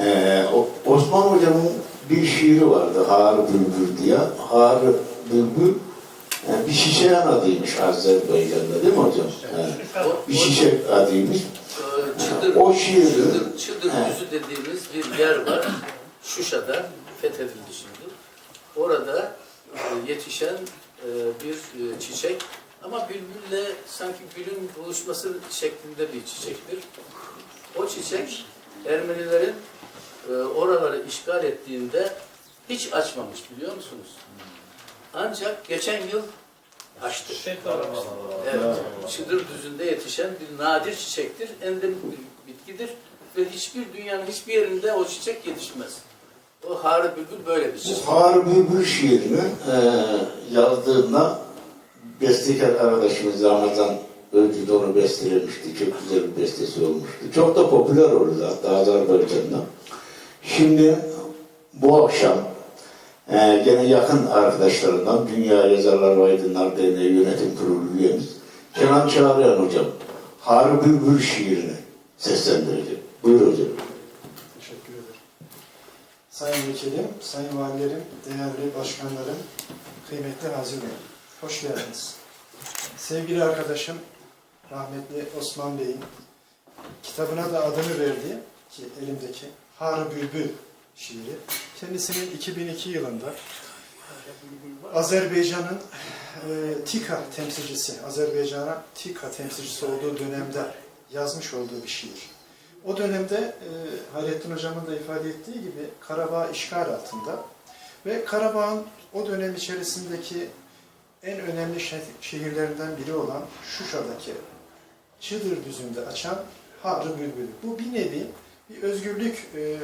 Ee, Osman Hocam'ın bir şiiri vardı Harı Bülbül diye. Harı Bülbül e, bir şişe adıymış Azerbaycan'da değil mi hocam? O- Bir şişe adıymış. Ee, Çıldır, O şiiri- Çıldır, Çıldır He. Düzü dediğimiz bir yer var. Şuşa'da fethedildi şimdi. Orada e, yetişen e, bir çiçek ama bülbülle sanki gülün buluşması şeklinde bir çiçektir. O çiçek Ermenilerin e, oraları işgal ettiğinde hiç açmamış biliyor musunuz? Ancak geçen yıl açtı. Evet, Çıdır düzünde yetişen bir nadir çiçektir, endemik bir bitkidir ve hiçbir dünyanın hiçbir yerinde o çiçek yetişmez. O Harı Bülbül böyle bir çiçek. Bu Harı Bülbül şiirini e, yazdığında bestekar arkadaşımız Ramazan Ölcü de onu bestelemişti. Çok güzel bir bestesi olmuştu. Çok da popüler oldu hatta Azerbaycan'da. Şimdi bu akşam e, gene yakın arkadaşlarından Dünya Yazarlar ve Aydınlar Derneği Yönetim Kurulu üyemiz Kenan Çağlayan hocam Harı Bülbül şiirini seslendirecek. Buyur hocam. Teşekkür ederim. Sayın Vekilim, Sayın Valilerim, değerli başkanlarım, kıymetli hazirler. Hoş geldiniz. Sevgili arkadaşım, rahmetli Osman Bey'in kitabına da adını verdiği ki elimdeki Harı Bülbül şiiri. Kendisinin 2002 yılında Azerbaycan'ın e, TİKA temsilcisi, Azerbaycan'a TİKA temsilcisi olduğu dönemde yazmış olduğu bir şiir. O dönemde e, Hayrettin Hocam'ın da ifade ettiği gibi Karabağ işgal altında ve Karabağ'ın o dönem içerisindeki en önemli şeh- şehirlerinden biri olan Şuşa'daki Çıdır düzünde açan Harı Bülbül. Bu bir nevi bir özgürlük e,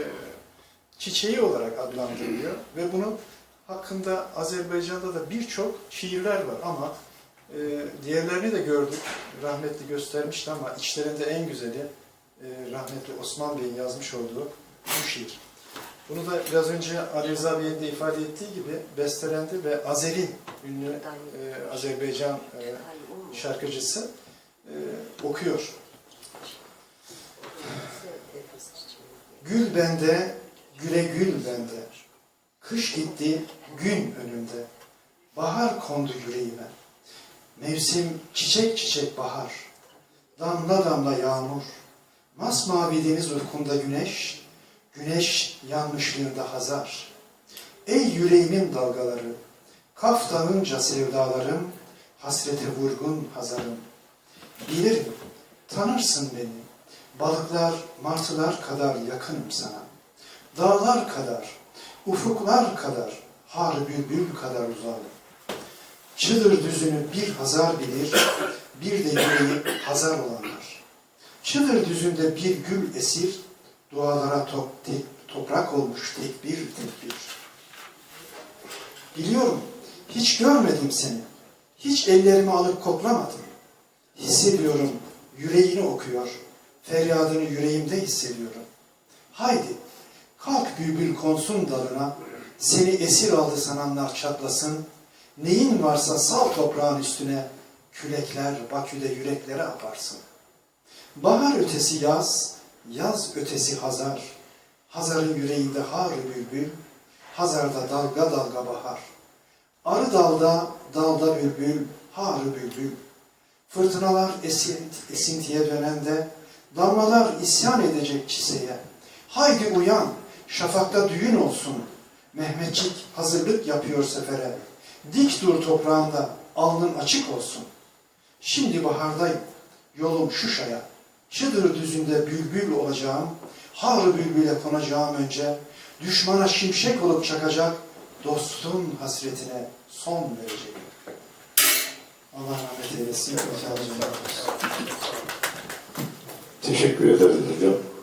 çiçeği olarak adlandırılıyor ve bunun hakkında Azerbaycan'da da birçok şiirler var ama e, diğerlerini de gördük. Rahmetli göstermişti ama içlerinde en güzeli e, rahmetli Osman Bey'in yazmış olduğu bu şiir. Bunu da biraz önce Ali Rıza Bey'in de ifade ettiği gibi bestelendi ve Azer'in ünlü e, Azerbaycan e, şarkıcısı e, okuyor. Gül bende, güle gül bende. Kış gitti, gün önümde. Bahar kondu yüreğime. Mevsim çiçek çiçek bahar. Damla damla yağmur. Masmavi deniz ufkunda güneş. Güneş yanmışlığında hazar. Ey yüreğimin dalgaları. Kaf dağınca sevdalarım. Hasrete vurgun hazarım. Bilirim, tanırsın beni. Balıklar, martılar kadar yakınım sana. Dağlar kadar, ufuklar kadar, har bülbül kadar uzağım. Çıdır düzünü bir hazar bilir, bir de yüreği hazar olanlar. Çıdır düzünde bir gül esir, dualara top, tek, toprak olmuş tekbir tekbir. Biliyorum, hiç görmedim seni, hiç ellerimi alıp koklamadım. Hissediyorum, yüreğini okuyor, feryadını yüreğimde hissediyorum. Haydi, kalk bülbül konsun dalına, seni esir aldı sananlar çatlasın, neyin varsa sal toprağın üstüne, külekler Bakü'de yüreklere aparsın. Bahar ötesi yaz, yaz ötesi hazar, Hazar'ın yüreğinde har bülbül, Hazar'da dalga dalga bahar. Arı dalda, dalda bülbül, har bülbül. Fırtınalar esint, esintiye dönende, damlalar isyan edecek çiseye. Haydi uyan, şafakta düğün olsun. Mehmetçik hazırlık yapıyor sefere. Dik dur toprağında, alnın açık olsun. Şimdi bahardayım, yolum Şuşa'ya. Çıdır düzünde bülbül olacağım. Har bülbüle konacağım önce. Düşmana şimşek olup çakacak. Dostun hasretine son vereceğim. Allah rahmet eylesin. Teşekkür ederiz hocam.